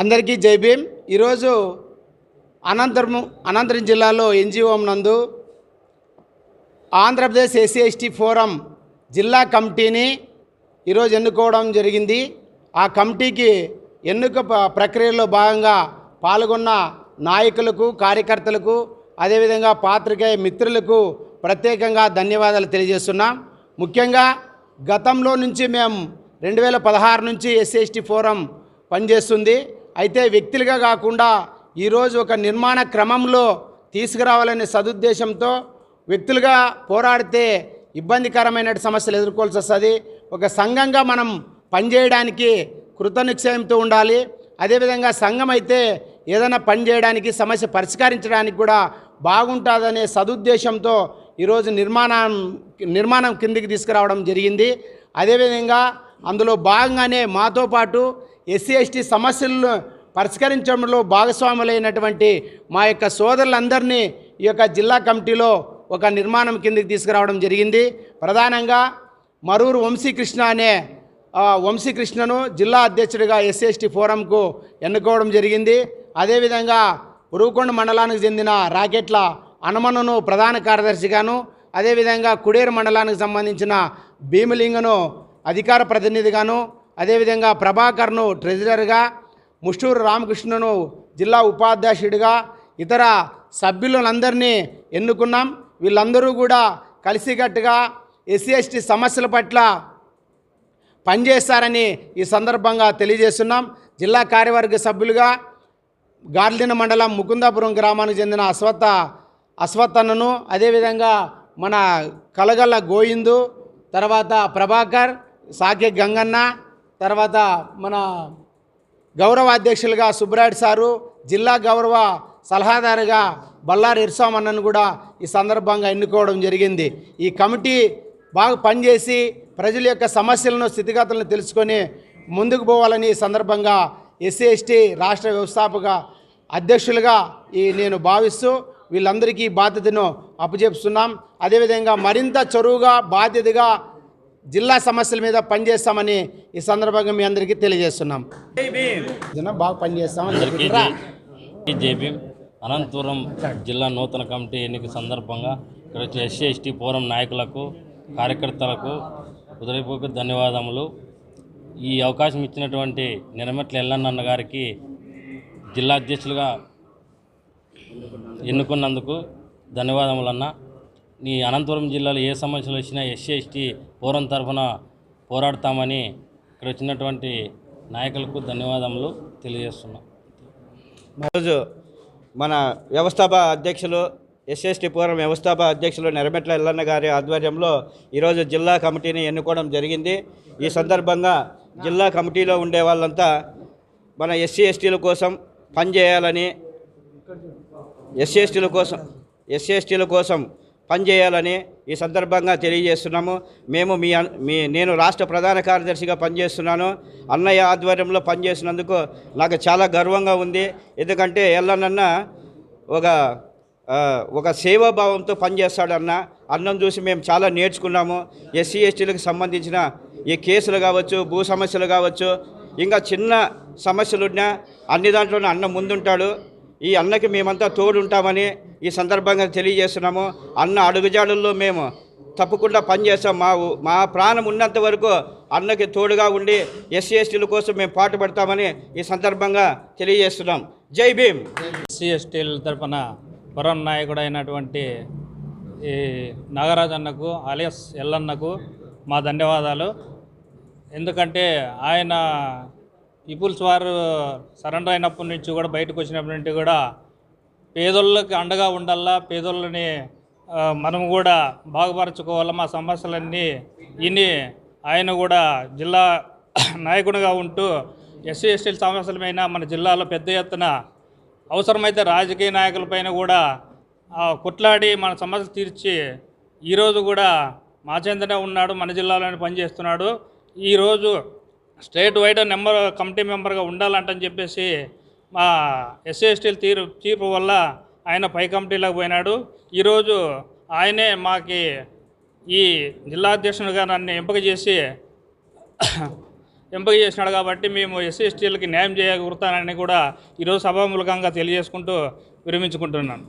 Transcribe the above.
అందరికీ జై భీమ్. ఈరోజు అనంతరము అనంతరం జిల్లాలో ఎన్జిఓ నందు ఆంధ్రప్రదేశ్ ఎస్సీ ఎస్టీ ఫోరం జిల్లా కమిటీని ఈరోజు ఎన్నుకోవడం జరిగింది. ఆ కమిటీకి ఎన్నిక ప్రక్రియలో భాగంగా పాల్గొన్న నాయకులకు కార్యకర్తలకు అదేవిధంగా పాత్రికేయ మిత్రులకు ప్రత్యేకంగా ధన్యవాదాలు తెలియజేస్తున్నాం. ముఖ్యంగా గతంలో నుంచి మేము రెండు వేల పదహారు నుంచి ఎస్సీఎస్టీ ఫోరం పనిచేస్తుంది. అయితే వ్యక్తులుగా కాకుండా ఈరోజు ఒక నిర్మాణ క్రమంలో తీసుకురావాలనే సదుద్దేశంతో వ్యక్తులుగా పోరాడితే ఇబ్బందికరమైన సమస్యలు ఎదుర్కోవాల్సి వస్తుంది. ఒక సంఘంగా మనం పనిచేయడానికి కృతనిశ్చయంతో ఉండాలి. అదేవిధంగా సంఘం అయితే ఏదైనా పని చేయడానికి సమస్య పరిష్కరించడానికి కూడా బాగుంటుందనే సదుద్దేశంతో ఈరోజు నిర్మాణం నిర్మాణం కిందికి తీసుకురావడం జరిగింది. అదేవిధంగా అందులో భాగంగానే మాతో పాటు ఎస్సీ ఎస్టీ సమస్యలను పరిష్కరించడంలో భాగస్వాములైనటువంటి మా యొక్క సోదరులందరినీ ఈ యొక్క జిల్లా కమిటీలో ఒక నిర్మాణం కిందకి తీసుకురావడం జరిగింది. ప్రధానంగా మరూరు వంశీకృష్ణ అనే వంశీకృష్ణను జిల్లా అధ్యక్షుడిగా ఎస్సీ ఎస్టీ ఫోరంకు ఎన్నుకోవడం జరిగింది. అదేవిధంగా ఉరుకొండ మండలానికి చెందిన రాకెట్ల హనుమనును ప్రధాన కార్యదర్శిగాను అదేవిధంగా కుడేరు మండలానికి సంబంధించిన భీమలింగను అధికార ప్రతినిధిగాను అదేవిధంగా ప్రభాకర్ను ట్రెజరర్గా ముష్టూరు రామకృష్ణను జిల్లా ఉపాధ్యక్షుడిగా ఇతర సభ్యులందరినీ ఎన్నుకున్నాం. వీళ్ళందరూ కూడా కలిసికట్టుగా ఎస్సీ ఎస్టీ సమస్యల పట్ల పనిచేస్తారని ఈ సందర్భంగా తెలియజేస్తున్నాం. జిల్లా కార్యవర్గ సభ్యులుగా గార్లిన మండలం ముకుందాపురం గ్రామానికి చెందిన అశ్వత్థ అశ్వత్థన్నను అదేవిధంగా మన కలగల్ల గోయిందు తర్వాత ప్రభాకర్ సాకే గంగన్న తర్వాత మన గౌరవ అధ్యక్షులుగా సుబ్రాయుడు సారు జిల్లా గౌరవ సలహాదారుగా బల్లారి ఇర్సామన్నను కూడా ఈ సందర్భంగా ఎన్నుకోవడం జరిగింది. ఈ కమిటీ బాగా పనిచేసి ప్రజల యొక్క సమస్యలను స్థితిగతులను తెలుసుకొని ముందుకు పోవాలని ఈ సందర్భంగా ఎస్సీ ఎస్టీ రాష్ట్ర వ్యవస్థాపక అధ్యక్షులుగా ఈ నేను భావిస్తూ వీళ్ళందరికీ బాధ్యతను అప్పచెప్తున్నాం. అదేవిధంగా మరింత చొరువుగా బాధ్యతగా జిల్లా సమస్యల మీద పనిచేస్తామని ఈ సందర్భంగా మీ అందరికీ తెలియజేస్తున్నాం. జనం బాగా పనిచేస్తామని. జై జేబీ అనంతపురం జిల్లా నూతన కమిటీ ఎన్నిక సందర్భంగా ఇక్కడ వచ్చే ఎస్సీ ఎస్టీ ఫోరం నాయకులకు కార్యకర్తలకు హృదయపూర్వక ధన్యవాదములు. ఈ అవకాశం ఇచ్చినటువంటి నిరమెట్ల ఎల్లన్న గారికి జిల్లా అధ్యక్షులుగా ఎన్నుకున్నందుకు ధన్యవాదములన్న. నీ అనంతపురం జిల్లాలో ఏ సమస్యలు వచ్చినా ఎస్సీ ఎస్టీ పూర్వం తరఫున పోరాడతామని ఇక్కడ వచ్చినటువంటి నాయకులకు ధన్యవాదములు తెలియజేస్తున్నాం. ఈరోజు మన వ్యవస్థాప అధ్యక్షులు ఎస్ఎస్టీ పూర్వం వ్యవస్థాప అధ్యక్షులు నెరమెట్ల ఎల్లన్న గారి ఆధ్వర్యంలో ఈరోజు జిల్లా కమిటీని ఎన్నుకోవడం జరిగింది. ఈ సందర్భంగా జిల్లా కమిటీలో ఉండే వాళ్ళంతా మన ఎస్సీ ఎస్టీల కోసం పనిచేయాలని ఎస్సీ ఎస్టీల కోసం ఎస్సీ ఎస్టీల కోసం పనిచేయాలని ఈ సందర్భంగా తెలియజేస్తున్నాము. మేము మీ మీ నేను రాష్ట్ర ప్రధాన కార్యదర్శిగా పనిచేస్తున్నాను. అన్నయ్య ఆధ్వర్యంలో పనిచేసినందుకు నాకు చాలా గర్వంగా ఉంది. ఎందుకంటే ఎల్లనన్న ఒక ఒక సేవాభావంతో పనిచేస్తాడు అన్న అన్నం చూసి మేము చాలా నేర్చుకున్నాము. ఎస్సీ ఎస్టీలకు సంబంధించిన ఈ కేసులు కావచ్చు భూ సమస్యలు కావచ్చు ఇంకా చిన్న సమస్యలున్నా అన్ని దాంట్లోనే అన్న ముందుంటాడు. ఈ అన్నకి మేమంతా తోడుంటామని ఈ సందర్భంగా తెలియజేస్తున్నాము. అన్న అడుగుజాడుల్లో మేము తప్పకుండా పనిచేస్తాం. మా మా ప్రాణం ఉన్నంత వరకు అన్నకి తోడుగా ఉండి ఎస్సీ ఎస్టీల కోసం మేము పాటుపడతామని ఈ సందర్భంగా తెలియజేస్తున్నాం. జై భీమ్! ఎస్సీ ఎస్టీల తరపున పురం నాయకుడు అయినటువంటి ఈ నాగరాజ్ అన్నకు అలియస్ ఎల్లన్నకు మా ధన్యవాదాలు. ఎందుకంటే ఆయన పీపుల్స్ వారు సరెండర్ అయినప్పటి నుంచి కూడా బయటకు వచ్చినప్పటి నుంచి కూడా పేదోళ్ళకి అండగా ఉండాలా పేదోళ్ళని మనం కూడా బాగుపరచుకోవాలా మా సమస్యలన్నీ విని ఆయన కూడా జిల్లా నాయకుడిగా ఉంటూ ఎస్సీ ఎస్టీల సమస్యల మన జిల్లాలో పెద్ద ఎత్తున అవసరమైతే రాజకీయ నాయకులపైన కూడా కొట్లాడి మన సమస్యలు తీర్చి ఈరోజు కూడా మా చెందనే ఉన్నాడు మన జిల్లాలోనే పనిచేస్తున్నాడు. ఈరోజు స్టేట్ వైడ్ నెంబర్ కమిటీ మెంబర్గా ఉండాలంటని చెప్పేసి మా ఎస్సీ ఎస్టీల తీరు తీర్పు వల్ల ఆయన పై కమిటీలోకి పోయినాడు. ఈరోజు ఆయనే మాకి ఈ జిల్లా అధ్యక్షునిగా నన్ను ఎంపిక చేసి ఎంపిక చేసినాడు కాబట్టి మేము ఎస్సీ ఎస్టీలకి న్యాయం చేయగలుగుతానని కూడా ఈరోజు సభాముఖంగా తెలియజేసుకుంటూ విరమించుకుంటున్నాను.